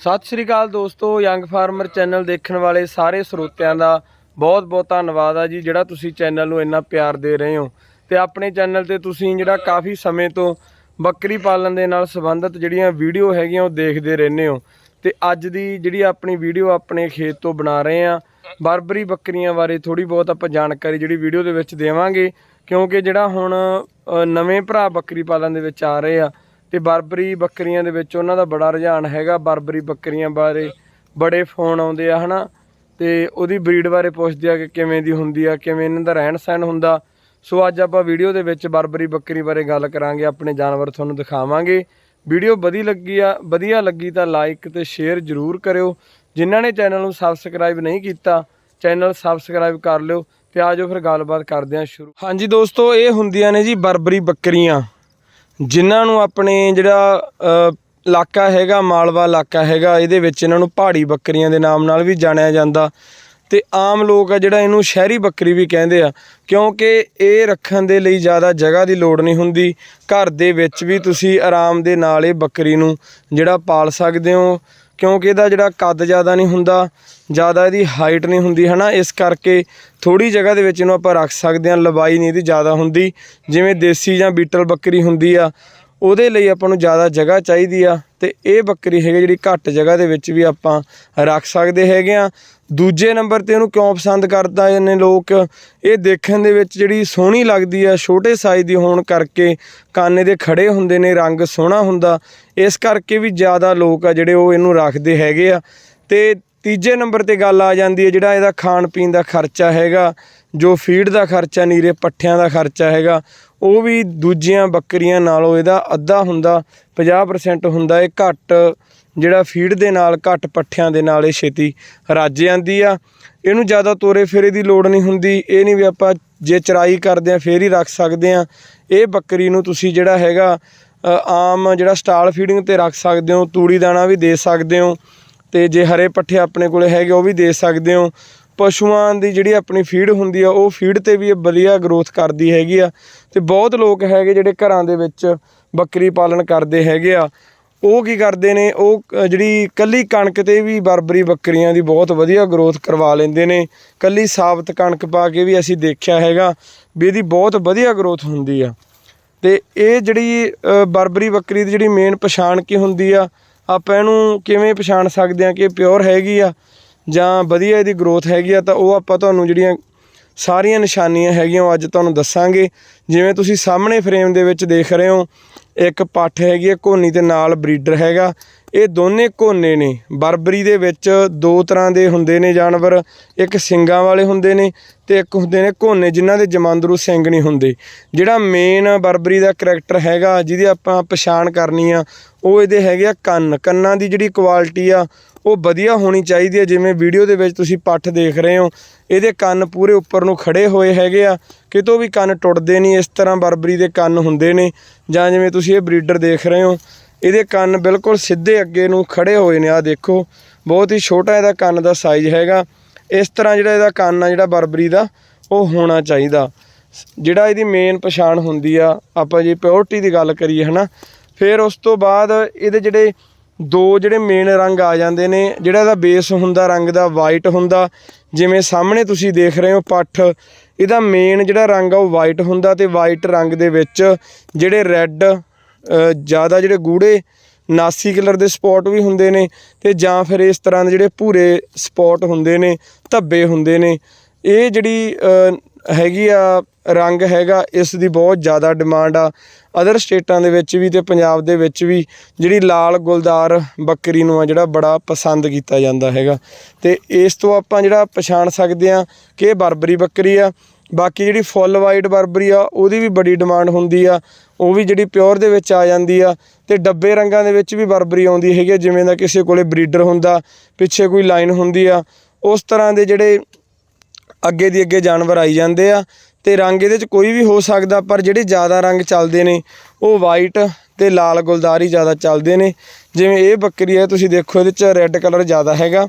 ਸਤਿ ਸ੍ਰੀ ਅਕਾਲ ਦੋਸਤੋ young farmer channel ਦੇਖਣ ਵਾਲੇ ਸਾਰੇ ਸਰੋਤਿਆਂ ਦਾ ਬਹੁਤ ਬਹੁਤ ਧੰਨਵਾਦ ਆ ਜੀ, ਜਿਹੜਾ ਤੁਸੀਂ ਚੈਨਲ ਨੂੰ ਇੰਨਾ ਪਿਆਰ ਦੇ ਰਹੇ ਹੋ। ਤੇ ਆਪਣੇ ਚੈਨਲ ਤੇ ਤੁਸੀਂ ਜਿਹੜਾ ਕਾਫੀ ਸਮੇਂ ਤੋਂ ਬੱਕਰੀ ਪਾਲਣ ਦੇ ਨਾਲ ਸੰਬੰਧਿਤ ਜਿਹੜੀਆਂ ਵੀਡੀਓ ਹੈਗੀਆਂ, ਉਹ ਦੇਖਦੇ ਰਹਿੰਦੇ ਹੋ। ਤੇ ਅੱਜ ਦੀ ਜਿਹੜੀ ਆਪਣੀ ਵੀਡੀਓ ਆਪਣੇ ਖੇਤ ਤੋਂ ਬਣਾ ਰਹੇ ਆ, ਬਰਬਰੀ ਬੱਕਰੀਆਂ ਬਾਰੇ ਥੋੜੀ ਬਹੁਤ ਆਪਾਂ ਜਾਣਕਾਰੀ ਜਿਹੜੀ ਵੀਡੀਓ ਦੇ ਵਿੱਚ ਦੇਵਾਂਗੇ, ਕਿਉਂਕਿ ਜਿਹੜਾ ਹੁਣ ਨਵੇਂ ਭਰਾ ਬੱਕਰੀ ਪਾਲਣ ਦੇ ਵਿੱਚ ਆ ਰਹੇ ਆ ਤੇ ਬਰਬਰੀ ਬੱਕਰੀਆਂ ਦੇ ਵਿੱਚ ਉਹਨਾਂ ਦਾ ਬੜਾ ਰੁਝਾਨ ਹੈਗਾ, ਬਰਬਰੀ ਬੱਕਰੀਆਂ ਬਾਰੇ ਬੜੇ ਫੋਨ ਆਉਂਦੇ ਆ, ਹਨਾ? ਤੇ ਉਹਦੀ ਬਰੀਡ ਬਾਰੇ ਪੁੱਛਦੇ ਆ ਕਿ ਕਿਵੇਂ ਦੀ ਹੁੰਦੀ ਆ, ਕਿਵੇਂ ਇਹਨਾਂ ਦਾ ਰਹਿਣ ਸਹਿਣ ਹੁੰਦਾ। ਸੋ ਅੱਜ ਆਪਾਂ ਵੀਡੀਓ ਦੇ ਵਿੱਚ ਬਰਬਰੀ ਬੱਕਰੀ ਬਾਰੇ ਗੱਲ ਕਰਾਂਗੇ, ਆਪਣੇ ਜਾਨਵਰ ਤੁਹਾਨੂੰ ਦਿਖਾਵਾਂਗੇ। ਵੀਡੀਓ ਵਧੀਆ ਲੱਗੀ ਆ, ਵਧੀਆ ਲੱਗੀ ਤਾਂ ਲਾਈਕ ਤੇ ਸ਼ੇਅਰ ਜ਼ਰੂਰ ਕਰਿਓ। ਜਿਨ੍ਹਾਂ ਨੇ ਚੈਨਲ ਨੂੰ ਸਬਸਕ੍ਰਾਈਬ ਨਹੀਂ ਕੀਤਾ, ਚੈਨਲ ਸਬਸਕ੍ਰਾਈਬ ਕਰ ਲਿਓ ਤੇ ਆਜੋ ਫਿਰ ਗੱਲਬਾਤ ਕਰਦੇ ਹਾਂ ਸ਼ੁਰੂ। ਹਾਂਜੀ ਦੋਸਤੋ, ਇਹ ਹੁੰਦੀਆਂ ਨੇ ਜੀ ਬਰਬਰੀ ਬੱਕਰੀਆਂ। ਜਿਨ੍ਹਾਂ ਨੂੰ ਆਪਣੇ ਜਿਹੜਾ ਇਲਾਕਾ ਹੈਗਾ, ਮਾਲਵਾ ਇਲਾਕਾ ਹੈਗਾ, ਇਹਦੇ ਵਿੱਚ ਇਹਨਾਂ ਨੂੰ ਪਹਾੜੀ ਬੱਕਰੀਆਂ ਦੇ ਨਾਮ ਨਾਲ ਵੀ ਜਾਣਿਆ ਜਾਂਦਾ ਤੇ ਆਮ ਲੋਕ ਆ ਜਿਹੜਾ ਇਹਨੂੰ ਸ਼ਹਿਰੀ ਬੱਕਰੀ ਵੀ ਕਹਿੰਦੇ ਆ, ਕਿਉਂਕਿ ਇਹ ਰੱਖਣ ਦੇ ਲਈ ਜ਼ਿਆਦਾ ਜਗ੍ਹਾ ਦੀ ਲੋੜ ਨਹੀਂ ਹੁੰਦੀ। ਘਰ ਦੇ ਵਿੱਚ ਵੀ ਤੁਸੀਂ ਆਰਾਮ ਦੇ ਨਾਲ ਇਹ ਬੱਕਰੀ ਨੂੰ ਜਿਹੜਾ ਪਾਲ ਸਕਦੇ ਹੋ। ਕਿਉਂਕਿ ਇਹਦਾ ਜਿਹੜਾ ਕੱਦ ਜ਼ਿਆਦਾ ਨਹੀਂ ਹੁੰਦਾ, ਜ਼ਿਆਦਾ ਇਹਦੀ ਹਾਈਟ ਨਹੀਂ ਹੁੰਦੀ, ਹਨਾ? ਇਸ ਕਰਕੇ ਥੋੜੀ ਜਗ੍ਹਾ ਦੇ ਵਿੱਚ ਇਹਨੂੰ ਆਪਾਂ ਰੱਖ ਸਕਦੇ ਹਾਂ, ਲਬਾਈ ਨਹੀਂ ਇਹਦੀ ਜ਼ਿਆਦਾ ਹੁੰਦੀ। ਜਿਵੇਂ ਦੇਸੀ ਜਾਂ ਬੀਟਲ ਬੱਕਰੀ ਹੁੰਦੀ ਆ ਉਹਦੇ ਲਈ ਆਪਾਂ ਨੂੰ ਜ਼ਿਆਦਾ ਜਗ੍ਹਾ ਚਾਹੀਦੀ ਆ ਤੇ ਇਹ ਬੱਕਰੀ ਹੈਗੀ ਜਿਹੜੀ ਘੱਟ ਜਗ੍ਹਾ ਦੇ ਵਿੱਚ ਵੀ ਆਪਾਂ ਰੱਖ ਸਕਦੇ ਹੈਗੇ ਆ। ਦੂਜੇ ਨੰਬਰ ਤੇ ਇਹਨੂੰ ਕਿਉਂ ਪਸੰਦ ਕਰਦਾ ਨੇ ਲੋਕ? ਇਹ ਦੇਖਣ ਦੇ ਵਿੱਚ ਜਿਹੜੀ ਸੋਹਣੀ ਲੱਗਦੀ ਆ, ਛੋਟੇ ਸਾਈਜ਼ ਦੀ ਹੋਣ ਕਰਕੇ ਕਾਨੇ ਦੇ ਖੜੇ ਹੁੰਦੇ ਨੇ, ਰੰਗ ਸੋਹਣਾ ਹੁੰਦਾ। ਇਸ ਕਰਕੇ ਵੀ ਜ਼ਿਆਦਾ ਲੋਕ ਆ ਜਿਹੜੇ ਉਹ ਇਹਨੂੰ ਰੱਖਦੇ ਹੈਗੇ ਆ। ਤੇ ਤੀਜੇ ਨੰਬਰ ਤੇ ਗੱਲ ਆ ਜਾਂਦੀ ਹੈ ਜਿਹੜਾ ਇਹਦਾ ਖਾਣ ਪੀਣ ਦਾ ਖਰਚਾ ਹੈਗਾ, ਜੋ ਫੀਡ ਦਾ ਖਰਚਾ, ਨੀਰੇ ਪੱਠਿਆਂ ਦਾ ਖਰਚਾ ਹੈਗਾ, ਉਹ ਵੀ ਦੂਜੀਆਂ ਬੱਕਰੀਆਂ ਨਾਲੋਂ ਇਹਦਾ ਅੱਧਾ ਹੁੰਦਾ 50% ਹੁੰਦਾ ਇਹ ਘੱਟ, ਜਿਹੜਾ ਫੀਡ ਦੇ ਨਾਲ, ਘੱਟ ਪੱਠਿਆਂ ਦੇ ਨਾਲ ਇਹ ਛੇਤੀ ਰੱਜ ਜਾਂਦੀ ਆ। ਇਹਨੂੰ ਜ਼ਿਆਦਾ ਤੋਰੇ ਫੇਰੇ ਦੀ ਲੋੜ ਨਹੀਂ ਹੁੰਦੀ, ਇਹ ਨਹੀਂ ਵੀ ਆਪਾਂ ਜੇ ਚਰਾਈ ਕਰਦੇ ਆ ਫੇਰ ਹੀ ਰੱਖ ਸਕਦੇ ਆ। ਇਹ ਬੱਕਰੀ ਨੂੰ ਤੁਸੀਂ ਜਿਹੜਾ ਹੈਗਾ ਆਮ ਜਿਹੜਾ ਸਟਾਲ ਫੀਡਿੰਗ ਤੇ ਰੱਖ ਸਕਦੇ ਹੋ, ਤੂੜੀ ਦਾਣਾ ਵੀ ਦੇ ਸਕਦੇ ਹੋ। ਤੇ ਜੇ ਹਰੇ ਪੱਠੇ ਆਪਣੇ ਕੋਲੇ ਹੈਗੇ, ਉਹ ਵੀ ਦੇ ਸਕਦੇ ਹੋ। ਪਸ਼ੂਆਂ ਦੀ ਜਿਹੜੀ ਆਪਣੀ ਫੀਡ ਹੁੰਦੀ ਆ, ਉਹ ਫੀਡ ਤੇ ਵੀ ਵਧੀਆ ਗਰੋਥ ਕਰਦੀ ਹੈਗੀ ਆ। ਤੇ ਬਹੁਤ ਲੋਕ ਹੈਗੇ ਜਿਹੜੇ ਘਰਾਂ ਦੇ ਵਿੱਚ ਬੱਕਰੀ ਪਾਲਣ ਕਰਦੇ ਹੈਗੇ ਆ। ਉਹ ਕੀ ਕਰਦੇ ਨੇ, ਉਹ ਜਿਹੜੀ ਕੱਲੀ ਕਣਕ ਤੇ ਵੀ ਬਰਬਰੀ ਬੱਕਰੀਆਂ ਦੀ ਬਹੁਤ ਵਧੀਆ ਗਰੋਥ ਕਰਵਾ ਲੈਂਦੇ ਨੇ। ਕੱਲੀ ਸਾਬਤ ਕਣਕ ਪਾ ਕੇ ਵੀ ਅਸੀਂ ਦੇਖਿਆ ਹੈਗਾ, ਵੀ ਇਹਦੀ ਬਹੁਤ ਵਧੀਆ ਗਰੋਥ ਹੁੰਦੀ ਆ। ਤੇ ਇਹ ਜਿਹੜੀ ਬਰਬਰੀ ਬੱਕਰੀ ਦੀ ਜਿਹੜੀ ਮੇਨ ਪਛਾਣ ਕੀ ਹੁੰਦੀ ਆ ਆਪਾਂ ਇਹਨੂੰ ਕਿਵੇਂ ਪਛਾਣ ਸਕਦੇ ਆ ਕਿ ਪਿਓਰ ਹੈਗੀ ਆ ਜਾਂ ਵਧੀਆ ਇਹਦੀ ਗਰੋਥ ਹੈਗੀ ਆ, ਤਾਂ ਉਹ ਆਪਾਂ ਤੁਹਾਨੂੰ ਜਿਹੜੀਆਂ ਸਾਰੀਆਂ ਨਿਸ਼ਾਨੀਆਂ ਹੈਗੀਆਂ ਉਹ ਅੱਜ ਤੁਹਾਨੂੰ ਦੱਸਾਂਗੇ। ਜਿਵੇਂ ਤੁਸੀਂ ਸਾਹਮਣੇ ਫਰੇਮ ਦੇ ਵਿੱਚ ਦੇਖ ਰਹੇ ਹੋ, ਇੱਕ ਪੱਠ ਹੈਗੀ ਹੈ ਕੋਨੀ ਤੇ ਨਾਲ ਬਰੀਡਰ ਹੈਗਾ। ਇਹ ਦੋਨੇ ਕੋਨੇ ਨੇ। ਬਰਬਰੀ ਦੇ ਵਿੱਚ ਦੋ ਤਰ੍ਹਾਂ ਦੇ ਹੁੰਦੇ ਨੇ ਜਾਨਵਰ। ਇੱਕ ਸਿੰਗਾਂ ਵਾਲੇ ਹੁੰਦੇ ਨੇ ਤੇ ਇੱਕ ਹੁੰਦੇ ਨੇ ਕੋਨੇ ਜਿਨ੍ਹਾਂ ਦੇ ਜਮਾਂਦਰੂ ਸਿੰਘ ਨਹੀਂ ਹੁੰਦੇ। ਜਿਹੜਾ ਮੇਨ ਬਰਬਰੀ ਦਾ ਕਰੈਕਟਰ ਹੈਗਾ, ਜਿਹਦੀ ਆਪਾਂ ਪਛਾਣ ਕਰਨੀ ਆ, ਉਹ ਇਹਦੇ ਹੈਗੇ ਆ ਕੰਨ। ਕੰਨਾਂ ਦੀ ਜਿਹੜੀ ਕੁਆਲਿਟੀ ਆ, ਉਹ ਵਧੀਆ ਹੋਣੀ ਚਾਹੀਦੀ ਹੈ ਜਿਵੇਂ ਵੀਡੀਓ ਦੇ ਵਿੱਚ ਤੁਸੀਂ ਪੱਠ ਦੇਖ ਰਹੇ ਹੋ, ਇਹਦੇ ਕੰਨ ਪੂਰੇ ਉੱਪਰ ਨੂੰ ਖੜੇ ਹੋਏ ਹੈਗੇ ਆ। ਕਿਤੋਂ ਵੀ ਕੰਨ ਟੁੱਟਦੇ ਨਹੀਂ, ਇਸ ਤਰ੍ਹਾਂ ਬਰਬਰੀ ਦੇ ਕੰਨ ਹੁੰਦੇ ਨੇ। ਜਾਂ ਜਿਵੇਂ ਤੁਸੀਂ ਇਹ ਬਰੀਡਰ ਦੇਖ ਰਹੇ ਹੋ ਇਹਦੇ ਕੰਨ ਬਿਲਕੁਲ ਸਿੱਧੇ ਅੱਗੇ ਨੂੰ ਖੜੇ ਹੋਏ ਨੇ ਆ ਦੇਖੋ। ਬਹੁਤ ਹੀ ਛੋਟਾ ਇਹਦਾ ਕੰਨ ਦਾ ਸਾਈਜ਼ ਹੈਗਾ। ਇਸ ਤਰ੍ਹਾਂ ਜਿਹੜਾ ਇਹਦਾ ਕੰਨ ਆ, ਜਿਹੜਾ ਬਰਬਰੀ ਦਾ, ਉਹ ਹੋਣਾ ਚਾਹੀਦਾ। ਜਿਹੜਾ ਇਹਦੀ ਮੇਨ ਪਛਾਣ ਹੁੰਦੀ ਆ, ਆਪਾਂ ਜੇ ਪਿਓਰਟੀ ਦੀ ਗੱਲ ਕਰੀਏ, ਹਨਾ। ਫਿਰ ਉਸ ਤੋਂ ਬਾਅਦ ਇਹਦੇ ਜਿਹੜੇ ਦੋ ਜਿਹੜੇ ਮੇਨ ਰੰਗ ਆ ਜਾਂਦੇ ਨੇ, ਜਿਹੜਾ ਇਹਦਾ ਬੇਸ ਹੁੰਦਾ, ਰੰਗ ਦਾ ਵਾਈਟ ਹੁੰਦਾ। ਜਿਵੇਂ ਸਾਹਮਣੇ ਤੁਸੀਂ ਦੇਖ ਰਹੇ ਹੋ ਪੱਠ, ਇਹਦਾ ਮੇਨ ਜਿਹੜਾ ਰੰਗ ਆ, ਉਹ ਵਾਈਟ ਹੁੰਦਾ ਤੇ ਵਾਈਟ ਰੰਗ ਦੇ ਵਿੱਚ ਜਿਹੜੇ ਰੈੱਡ ਜ਼ਿਆਦਾ ਜਿਹੜੇ ਗੂੜੇ ਨਾਸੀ ਕਲਰ ਦੇ ਸਪੌਟ ਵੀ ਹੁੰਦੇ ਨੇ ਤੇ ਜਾਂ ਫਿਰ ਇਸ ਤਰ੍ਹਾਂ ਦੇ ਜਿਹੜੇ ਭੂਰੇ ਸਪੌਟ ਹੁੰਦੇ ਨੇ, ਧੱਬੇ ਹੁੰਦੇ ਨੇ, ਇਹ ਜਿਹੜੀ ਹੈਗੀ ਆ, ਰੰਗ ਹੈਗਾ, ਇਸ ਦੀ ਬਹੁਤ ਜ਼ਿਆਦਾ ਡਿਮਾਂਡ ਆ। ਅਦਰ ਸਟੇਟਾਂ ਦੇ ਵਿੱਚ ਵੀ ਤੇ ਪੰਜਾਬ ਦੇ ਵਿੱਚ ਵੀ ਜਿਹੜੀ ਲਾਲ ਗੁਲਦਾਰ ਬੱਕਰੀ ਨੂੰ ਆ ਜਿਹੜਾ ਬੜਾ ਪਸੰਦ ਕੀਤਾ ਜਾਂਦਾ ਹੈਗਾ। ਤੇ ਇਸ ਤੋਂ ਆਪਾਂ ਜਿਹੜਾ ਪਛਾਣ ਸਕਦੇ ਆ ਕਿ ਇਹ ਬਰਬਰੀ ਬੱਕਰੀ ਆ। ਬਾਕੀ ਜਿਹੜੀ ਫੁੱਲ ਵਾਈਟ ਬਰਬਰੀ ਆ, ਉਹਦੀ ਵੀ ਬੜੀ ਡਿਮਾਂਡ ਹੁੰਦੀ ਆ। ਉਹ ਵੀ ਜਿਹੜੀ ਪਿਓਰ ਦੇ ਵਿੱਚ ਆ ਜਾਂਦੀ ਆ ਤੇ ਡੱਬੇ ਰੰਗਾਂ ਦੇ ਵਿੱਚ ਵੀ ਬਰਬਰੀ ਆਉਂਦੀ ਹੈਗੀ ਜਿਵੇਂ ਦਾ ਕਿਸੇ ਕੋਲੇ ਬਰੀਡਰ ਹੁੰਦਾ, ਪਿੱਛੇ ਕੋਈ ਲਾਈਨ ਹੁੰਦੀ ਆ, ਉਸ ਤਰ੍ਹਾਂ ਦੇ ਜਿਹੜੇ ਅੱਗੇ ਦੀ ਅੱਗੇ ਜਾਨਵਰ ਆਈ ਜਾਂਦੇ ਆ, ਤੇ ਰੰਗ ਇਹਦੇ ਚ ਕੋਈ ਵੀ ਹੋ ਸਕਦਾ, ਪਰ ਜਿਹੜੇ ਜ਼ਿਆਦਾ ਰੰਗ ਚੱਲਦੇ ਨੇ, ਉਹ ਵਾਈਟ ਤੇ ਲਾਲ ਗੁਲਦਾਰੀ ਜ਼ਿਆਦਾ ਚੱਲਦੇ ਨੇ, ਜਿਵੇਂ ਇਹ ਬੱਕਰੀ ਹੈ ਤੁਸੀਂ ਦੇਖੋ ਇਹਦੇ ਚ ਰੈੱਡ ਕਲਰ ਜ਼ਿਆਦਾ ਹੈਗਾ।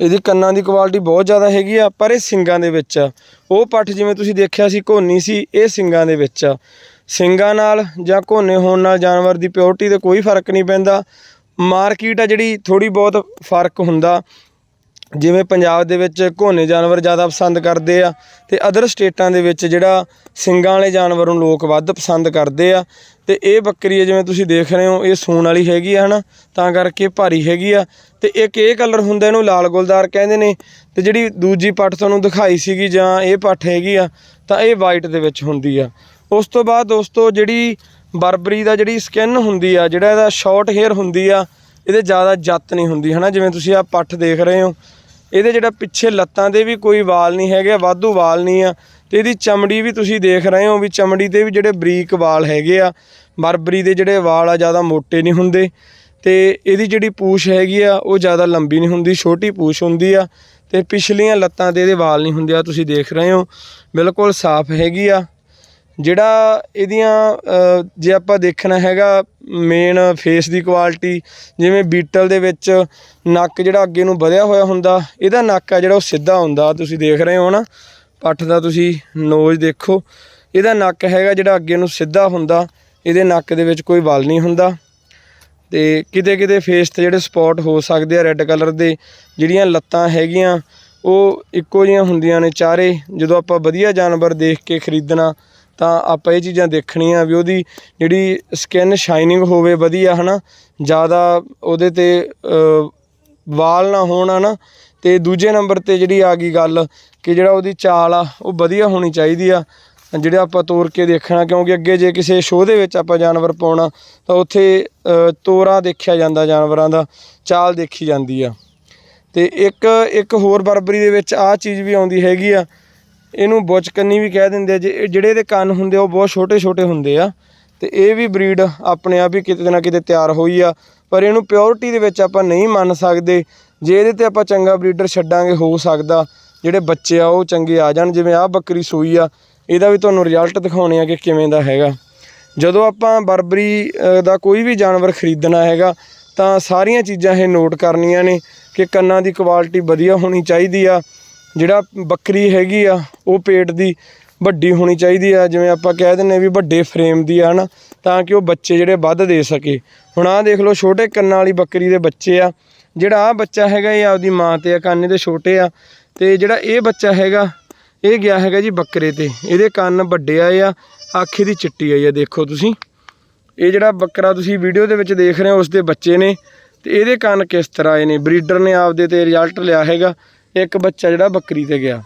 ਇਹਦੀ ਕੰਨਾਂ ਦੀ ਕੁਆਲਿਟੀ ਬਹੁਤ ਜ਼ਿਆਦਾ ਹੈਗੀ ਆ, ਪਰ ਇਹ ਸਿੰਗਾਂ ਦੇ ਵਿੱਚ ਆ। ਉਹ ਪੱਠ ਜਿਵੇਂ ਤੁਸੀਂ ਦੇਖਿਆ ਸੀ, ਘੋਨੀ ਸੀ, ਇਹ ਸਿੰਗਾਂ ਦੇ ਵਿੱਚ ਆ। ਸਿੰਗਾਂ ਨਾਲ ਜਾਂ ਘੋਨੇ ਹੋਣ ਨਾਲ ਜਾਨਵਰ ਦੀ ਪਿਓਰਟੀ ਤੇ ਕੋਈ ਫ਼ਰਕ ਨਹੀਂ ਪੈਂਦਾ। ਮਾਰਕੀਟ ਆ ਜਿਹੜੀ ਥੋੜੀ ਬਹੁਤ ਫ਼ਰਕ ਹੁੰਦਾ। ਜਿਵੇਂ ਪੰਜਾਬ ਦੇ ਵਿੱਚ ਘੋਨੇ ਜਾਨਵਰ ਜ਼ਿਆਦਾ ਪਸੰਦ ਕਰਦੇ ਆ, ਤੇ ਅਦਰ ਸਟੇਟਾਂ ਦੇ ਵਿੱਚ ਜਿਹੜਾ ਸਿੰਗਾਂ ਵਾਲੇ ਜਾਨਵਰ ਨੂੰ ਲੋਕ ਵੱਧ ਪਸੰਦ ਕਰਦੇ ਆ। ਤੇ ਇਹ ਬੱਕਰੀ ਹੈ ਜਿਵੇਂ ਤੁਸੀਂ ਦੇਖ ਰਹੇ ਹੋ, ਇਹ ਸੂਣ ਵਾਲੀ ਹੈਗੀ ਆ ਹਨਾ, ਤਾਂ ਕਰਕੇ ਭਾਰੀ ਹੈਗੀ ਆ। ਤੇ ਇੱਕ ਇਹ ਕਲਰ ਹੁੰਦਾ, ਇਹਨੂੰ ਲਾਲ ਗੁਲਦਾਰ ਕਹਿੰਦੇ ਨੇ। ਤੇ ਜਿਹੜੀ ਦੂਜੀ ਪੱਠ ਤੁਹਾਨੂੰ ਦਿਖਾਈ ਸੀਗੀ ਜਾਂ ਇਹ ਪੱਠ ਹੈਗੀ ਆ, ਤਾਂ ਇਹ ਵਾਈਟ ਦੇ ਵਿੱਚ ਹੁੰਦੀ ਆ। ਉਸ ਤੋਂ ਬਾਅਦ ਦੋਸਤੋ, ਜਿਹੜੀ ਬਰਬਰੀ ਦਾ ਜਿਹੜੀ ਸਕਿਨ ਹੁੰਦੀ ਆ, ਜਿਹੜਾ ਇਹਦਾ ਸ਼ਾਰਟ ਹੇਅਰ ਹੁੰਦੀ ਆ, ਇਹਦੇ ਜ਼ਿਆਦਾ ਜੱਤ ਨਹੀਂ ਹੁੰਦੀ, ਹਨਾ। ਜਿਵੇਂ ਤੁਸੀਂ ਆ ਪੱਠ ਦੇਖ ਰਹੇ ਹੋ, ਇਹਦੇ ਜਿਹੜਾ ਪਿੱਛੇ ਲੱਤਾਂ ਦੇ ਵੀ ਕੋਈ ਵਾਲ ਨਹੀਂ ਹੈਗੇ, ਵਾਧੂ ਵਾਲ ਨਹੀਂ ਆ। ਤੇ ਇਹਦੀ ਚਮੜੀ ਵੀ ਤੁਸੀਂ ਦੇਖ ਰਹੇ ਹੋ ਵੀ ਚਮੜੀ ਤੇ ਵੀ ਜਿਹੜੇ ਬਰੀਕ ਵਾਲ ਹੈਗੇ ਆ, ਬਰਬਰੀ ਦੇ ਜਿਹੜੇ ਵਾਲ ਆ ਜ਼ਿਆਦਾ ਮੋਟੇ ਨਹੀਂ ਹੁੰਦੇ ਤੇ ਇਹਦੀ ਜਿਹੜੀ ਪੂਛ ਹੈਗੀ ਆ, ਉਹ ਜ਼ਿਆਦਾ ਲੰਬੀ ਨਹੀਂ ਹੁੰਦੀ, ਛੋਟੀ ਪੂਛ ਹੁੰਦੀ ਆ ਤੇ ਪਿਛਲੀਆਂ ਲੱਤਾਂ ਤੇ ਇਹਦੇ ਵਾਲ ਨਹੀਂ ਹੁੰਦੇ ਆ, ਤੁਸੀਂ ਦੇਖ ਰਹੇ ਹੋ, ਬਿਲਕੁਲ ਸਾਫ਼ ਹੈਗੀ ਆ। ਜਿਹੜਾ ਇਹਦੀਆਂ ਜੇ ਆਪਾਂ ਦੇਖਣਾ ਹੈਗਾ ਮੇਨ ਫੇਸ ਦੀ ਕੁਆਲਿਟੀ ਜਿਵੇਂ ਬੀਟਲ ਦੇ ਵਿੱਚ ਨੱਕ ਜਿਹੜਾ ਅੱਗੇ ਨੂੰ ਵਧਿਆ ਹੋਇਆ ਹੁੰਦਾ, ਇਹਦਾ ਨੱਕ ਆ ਜਿਹੜਾ ਉਹ ਸਿੱਧਾ ਹੁੰਦਾ, ਤੁਸੀਂ ਦੇਖ ਰਹੇ ਹੋ ਨਾ। ਪੱਠ ਦਾ ਤੁਸੀਂ ਨੋਜ਼ ਦੇਖੋ, ਇਹਦਾ ਨੱਕ ਹੈਗਾ ਜਿਹੜਾ ਅੱਗੇ ਨੂੰ ਸਿੱਧਾ ਹੁੰਦਾ, ਇਹਦੇ ਨੱਕ ਦੇ ਵਿੱਚ ਕੋਈ ਵਲ ਨਹੀਂ ਹੁੰਦਾ। ਤੇ ਕਿਤੇ ਕਿਤੇ ਫੇਸ ਤੇ ਜਿਹੜੇ ਸਪੌਟ ਹੋ ਸਕਦੇ ਆ ਰੈੱਡ ਕਲਰ ਦੇ, ਜਿਹੜੀਆਂ ਲੱਤਾਂ ਹੈਗੀਆਂ, ਉਹ ਇੱਕੋ ਜਿਹੀਆਂ ਹੁੰਦੀਆਂ ਨੇ ਚਾਰੇ। ਜਦੋਂ ਆਪਾਂ ਵਧੀਆ ਜਾਨਵਰ ਦੇਖ ਕੇ ਖਰੀਦਣਾ, ਤਾਂ ਆਪਾਂ ਇਹ ਚੀਜ਼ਾਂ ਦੇਖਣੀਆਂ ਵੀ ਉਹਦੀ ਜਿਹੜੀ ਸਕਿਨ ਸ਼ਾਈਨਿੰਗ ਹੋਵੇ ਵਧੀਆ, ਹਨਾ। ਜ਼ਿਆਦਾ ਉਹਦੇ ਤੇ ਵਾਲ ਨਾ ਹੋਣ, ਹਨਾ। ਤੇ ਦੂਜੇ ਨੰਬਰ ਤੇ ਜਿਹੜੀ ਆ ਗਈ ਗੱਲ ਕਿ ਜਿਹੜਾ ਉਹਦੀ ਚਾਲ ਆ ਉਹ ਵਧੀਆ ਹੋਣੀ ਚਾਹੀਦੀ ਆ। ਜਿਹੜਾ ਆਪਾਂ ਤੋਰ ਕੇ ਦੇਖਣਾ ਕਿਉਂਕਿ ਅੱਗੇ ਜੇ ਕਿਸੇ ਸ਼ੋਅ ਦੇ ਵਿੱਚ ਆਪਾਂ ਜਾਨਵਰ ਪਾਉਣਾ ਤਾਂ ਉੱਥੇ ਅ, ਤੋਰਾ ਦੇਖਿਆ ਜਾਂਦਾ ਜਾਨਵਰਾਂ ਦਾ ਚਾਲ ਦੇਖੀ ਜਾਂਦੀ ਆ। ਤੇ ਇੱਕ ਇੱਕ ਹੋਰ ਬਰਬਰੀ ਦੇ ਵਿੱਚ ਆਹ ਚੀਜ਼ ਵੀ ਆਉਂਦੀ ਹੈਗੀ ਆ ਇਹਨੂੰ ਬੁੱਚ ਵੀ ਕਹਿ ਦਿੰਦੇ ਆ ਜੇ ਇਹ ਜਿਹੜੇ ਇਹਦੇ ਕੰਨ ਹੁੰਦੇ ਆ ਉਹ ਬਹੁਤ ਛੋਟੇ ਛੋਟੇ ਹੁੰਦੇ ਆ। ਤੇ ਇਹ ਵੀ ਬਰੀਡ ਆਪਣੇ ਆਪ ਹੀ ਕਿਤੇ ਨਾ ਕਿਤੇ ਤਿਆਰ ਹੋਈ ਆ ਪਰ ਇਹਨੂੰ ਪਿਓਰਿਟੀ ਦੇ ਵਿੱਚ ਆਪਾਂ ਨਹੀਂ ਮੰਨ ਸਕਦੇ। ਜੇ ਇਹਦੇ ਤੇ ਆਪਾਂ ਚੰਗਾ ਬਰੀਡਰ ਛੱਡਾਂਗੇ, ਹੋ ਸਕਦਾ ਜਿਹੜੇ ਬੱਚੇ ਆ, ਉਹ ਚੰਗੇ ਆ ਜਾਣ, ਜਿਵੇਂ ਆਹ ਬੱਕਰੀ ਸੂਈ ਆ, ਇਹਦਾ ਵੀ ਤੁਹਾਨੂੰ ਰਿਜ਼ਲਟ ਦਿਖਾਉਣੇ ਆ ਕਿ ਕਿਵੇਂ ਦਾ ਹੈਗਾ। ਜਦੋਂ ਆਪਾਂ ਬਰਬਰੀ ਦਾ ਕੋਈ ਵੀ ਜਾਨਵਰ ਖਰੀਦਣਾ ਹੈਗਾ, ਤਾਂ ਸਾਰੀਆਂ ਚੀਜ਼ਾਂ ਇਹ ਨੋਟ ਕਰਨੀਆਂ ਨੇ ਕਿ ਕੰਨਾਂ ਦੀ ਕੁਆਲਿਟੀ ਵਧੀਆ ਹੋਣੀ ਚਾਹੀਦੀ ਆ। ਜਿਹੜਾ ਬੱਕਰੀ ਹੈਗੀ ਆ, ਉਹ ਪੇਟ ਦੀ ਵੱਡੀ ਹੋਣੀ ਚਾਹੀਦੀ ਆ। ਜਿਵੇਂ ਆਪਾਂ ਕਹਿ ਦਿੰਨੇ ਵੀ ਵੱਡੇ ਫਰੇਮ ਦੀ ਆ, ਹਨਾ? ਤਾਂ ਕਿ ਉਹ ਬੱਚੇ ਜਿਹੜੇ ਵੱਧ ਦੇ ਸਕੇ। ਹੁਣ ਆਹ ਦੇਖ ਲਓ, ਛੋਟੇ ਕੰਨਾਂ ਵਾਲੀ ਬੱਕਰੀ ਦੇ ਬੱਚੇ ਆ। ਜਿਹੜਾ ਆਹ ਬੱਚਾ ਹੈਗਾ ਇਹ ਆਪਦੀ ਮਾਂ ਤੇ ਆ, ਕੰਨ ਇਹਦੇ ਛੋਟੇ ਆ ਤੇ ਜਿਹੜਾ ਇਹ ਬੱਚਾ ਹੈਗਾ, ਇਹ ਗਿਆ ਹੈਗਾ ਜੀ ਬੱਕਰੇ ਤੇ। ਇਹਦੇ ਕੰਨ ਵੱਡੇ ਆਏ ਆ, ਅੱਖ ਇਹਦੀ ਚਿੱਟੀ ਆਈ ਆ, ਦੇਖੋ ਤੁਸੀਂ। ਇਹ ਜਿਹੜਾ ਬੱਕਰਾ ਤੁਸੀਂ ਵੀਡੀਓ ਦੇ ਵਿੱਚ ਦੇਖ ਰਹੇ ਹੋ ਉਸ ਦੇ ਬੱਚੇ ਨੇ। ਤੇ ਇਹਦੇ ਕੰਨ ਕਿਸ ਤਰ੍ਹਾਂ ਆਏ ਨੇ? ਬਰੀਡਰ ਨੇ ਆਪਦੇ ਤੇ ਰਿਜ਼ਲਟ ਲਿਆ ਹੈਗਾ, ਇੱਕ ਬੱਚਾ ਜਿਹੜਾ ਬੱਕਰੀ ਤੇ ਗਿਆ।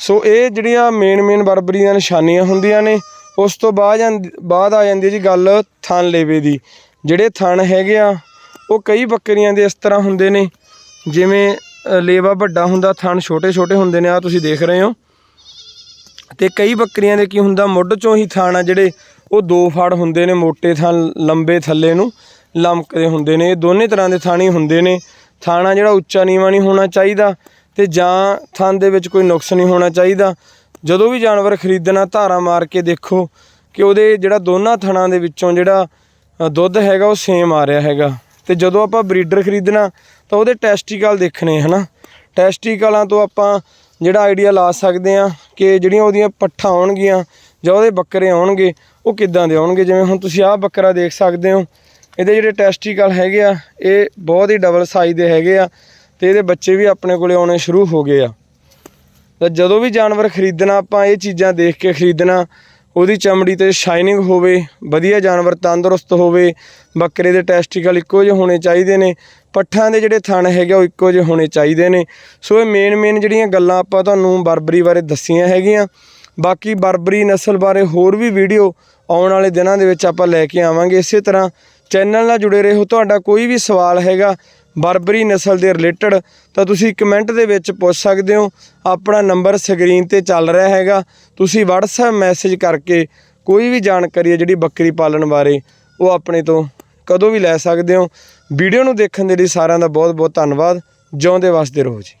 ਸੋ ਇਹ ਜਿਹੜੀਆਂ ਮੇਨ ਮੇਨ ਬਰਬਰੀ ਦੀਆਂ ਨਿਸ਼ਾਨੀਆਂ ਹੁੰਦੀਆਂ ਨੇ, ਉਸ ਤੋਂ ਬਾਅਦ ਜਾਂਦੀ- ਬਾਅਦ ਆ ਜਾਂਦੀ ਹੈ ਜੀ ਗੱਲ ਥਣ ਲੇਵੇ ਦੀ। ਜਿਹੜੇ ਥਣ ਹੈਗੇ ਆ ਉਹ ਕਈ ਬੱਕਰੀਆਂ ਦੇ ਇਸ ਤਰ੍ਹਾਂ ਹੁੰਦੇ ਨੇ, ਜਿਵੇਂ ਲੇਵਾ ਵੱਡਾ ਹੁੰਦਾ, ਥਣ ਛੋਟੇ ਛੋਟੇ ਹੁੰਦੇ ਨੇ ਆ ਤੁਸੀਂ ਦੇਖ ਰਹੇ ਹੋ। ਤੇ ਕਈ ਬੱਕਰੀਆਂ ਦੇ ਕੀ ਹੁੰਦਾ, ਮੁੱਢ ਚੋਂ ਹੀ ਥਣ ਆ ਜਿਹੜੇ, ਉਹ ਦੋ ਫੜ ਹੁੰਦੇ ਨੇ, ਮੋਟੇ ਥਣ, ਲੰਬੇ ਥੱਲੇ ਨੂੰ, ਲਮਕਦੇ ਹੁੰਦੇ ਨੇ। ਇਹ ਦੋਨੇ ਤਰ੍ਹਾਂ ਦੇ ਥਣ ਹੁੰਦੇ ਨੇ। ਥਾਣਾ ਜਿਹੜਾ ਉੱਚਾ ਨੀਵਾਂ ਨਹੀਂ ਹੋਣਾ ਚਾਹੀਦਾ, ਤੇ ਜਾਂ ਥਣ ਦੇ ਵਿੱਚ ਕੋਈ ਨੁਕਸ ਨਹੀਂ ਹੋਣਾ ਚਾਹੀਦਾ। ਜਦੋਂ ਵੀ ਜਾਨਵਰ ਖਰੀਦਣਾ, ਧਾਰਾ ਮਾਰ ਕੇ ਦੇਖੋ ਕਿ ਉਹਦੇ ਜਿਹੜਾ ਦੋਨਾਂ ਥਣਾਂ ਦੇ ਵਿੱਚੋਂ ਜਿਹੜਾ ਦੁੱਧ ਹੈਗਾ, ਉਹ ਸੇਮ ਆ ਰਿਹਾ ਹੈਗਾ। ਤੇ ਜਦੋਂ ਆਪਾਂ ਬਰੀਡਰ ਖਰੀਦਣਾ, ਤਾਂ ਉਹਦੇ ਟੈਸਟੀਕਲ ਦੇਖਣੇ ਹਨਾ? ਟੈਸਟੀਕਲਾਂ ਤੋਂ ਆਪਾਂ ਜਿਹੜਾ ਆਈਡੀਆ ਲਾ ਸਕਦੇ ਆ ਕਿ ਜਿਹੜੀਆਂ ਉਹਦੀਆਂ ਪੱਠਾਂ ਆਉਣਗੀਆਂ ਜਾਂ ਉਹਦੇ ਬੱਕਰੇ ਆਉਣਗੇ, ਉਹ ਕਿੱਦਾਂ ਦੇ ਆਉਣਗੇ? ਜਿਵੇਂ ਹੁਣ ਤੁਸੀਂ ਆਹ ਬੱਕਰਾ ਦੇਖ ਸਕਦੇ ਹੋ, ਇਹਦੇ ਜਿਹੜੇ ਟੈਸਟੀਕਲ ਹੈਗੇ ਆ, ਇਹ ਬਹੁਤ ਹੀ ਡਬਲ ਸਾਈਜ਼ ਦੇ ਹੈਗੇ ਆ ਤੇ ਇਹਦੇ ਬੱਚੇ ਵੀ ਆਪਣੇ ਕੋਲੇ ਆਉਣੇ ਸ਼ੁਰੂ ਹੋ ਗਏ ਆ। ਤਾਂ ਜਦੋਂ ਵੀ ਜਾਨਵਰ ਖਰੀਦਣਾ, ਆਪਾਂ ਇਹ ਚੀਜ਼ਾਂ ਦੇਖ ਕੇ ਖਰੀਦਣਾ ਉਹਦੀ ਚਮੜੀ ਤੇ ਸ਼ਾਈਨਿੰਗ ਹੋਵੇ, ਵਧੀਆ ਜਾਨਵਰ ਤੰਦਰੁਸਤ ਹੋਵੇ, ਬੱਕਰੇ ਦੇ ਟੈਸਟੀਕਲ ਇੱਕੋ ਜਿਹੇ ਹੋਣੇ ਚਾਹੀਦੇ ਨੇ, ਪੱਠਾਂ ਦੇ ਜਿਹੜੇ ਥਣ ਹੈਗੇ ਉਹ ਇੱਕੋ ਜਿਹੇ ਹੋਣੇ ਚਾਹੀਦੇ ਨੇ। ਸੋ ਇਹ ਮੇਨ ਮੇਨ ਜਿਹੜੀਆਂ ਗੱਲਾਂ ਆਪਾਂ ਤੁਹਾਨੂੰ ਬਰਬਰੀ ਬਾਰੇ ਦੱਸੀਆਂ ਹੈਗੀਆਂ। ਬਾਕੀ ਬਰਬਰੀ ਨਸਲ ਬਾਰੇ ਹੋਰ ਵੀ ਵੀਡੀਓ ਆਉਣ ਵਾਲੇ ਦਿਨਾਂ ਦੇ ਵਿੱਚ ਆਪਾਂ ਲੈ ਕੇ ਆਵਾਂਗੇ। ਇਸੇ ਤਰ੍ਹਾਂ ਚੈਨਲ ਨਾਲ ਜੁੜੇ ਰਹੋ, ਤੁਹਾਡਾ ਕੋਈ ਵੀ ਸਵਾਲ ਹੈਗਾ ਬਰਬਰੀ ਨਸਲ ਦੇ ਰਿਲੇਟਡ, ਤਾਂ ਤੁਸੀਂ ਕਮੈਂਟ ਦੇ ਵਿੱਚ ਪੁੱਛ ਸਕਦੇ ਹੋ, ਆਪਣਾ ਨੰਬਰ ਸਕਰੀਨ ਤੇ ਚੱਲ ਰਿਹਾ ਹੈਗਾ। ਤੁਸੀਂ WhatsApp ਮੈਸੇਜ ਕਰਕੇ ਕੋਈ ਵੀ ਜਾਣਕਾਰੀ ਹੈ ਜਿਹੜੀ ਬੱਕਰੀ ਪਾਲਣ ਬਾਰੇ, ਉਹ ਆਪਣੇ ਤੋਂ ਕਦੋਂ ਵੀ ਲੈ ਸਕਦੇ ਹੋ। ਵੀਡੀਓ ਨੂੰ ਦੇਖਣ ਦੇ ਲਈ ਸਾਰਿਆਂ ਦਾ ਬਹੁਤ ਬਹੁਤ ਧੰਨਵਾਦ। ਜਿਉਂਦੇ ਵਸਦੇ ਰਹੋ ਜੀ।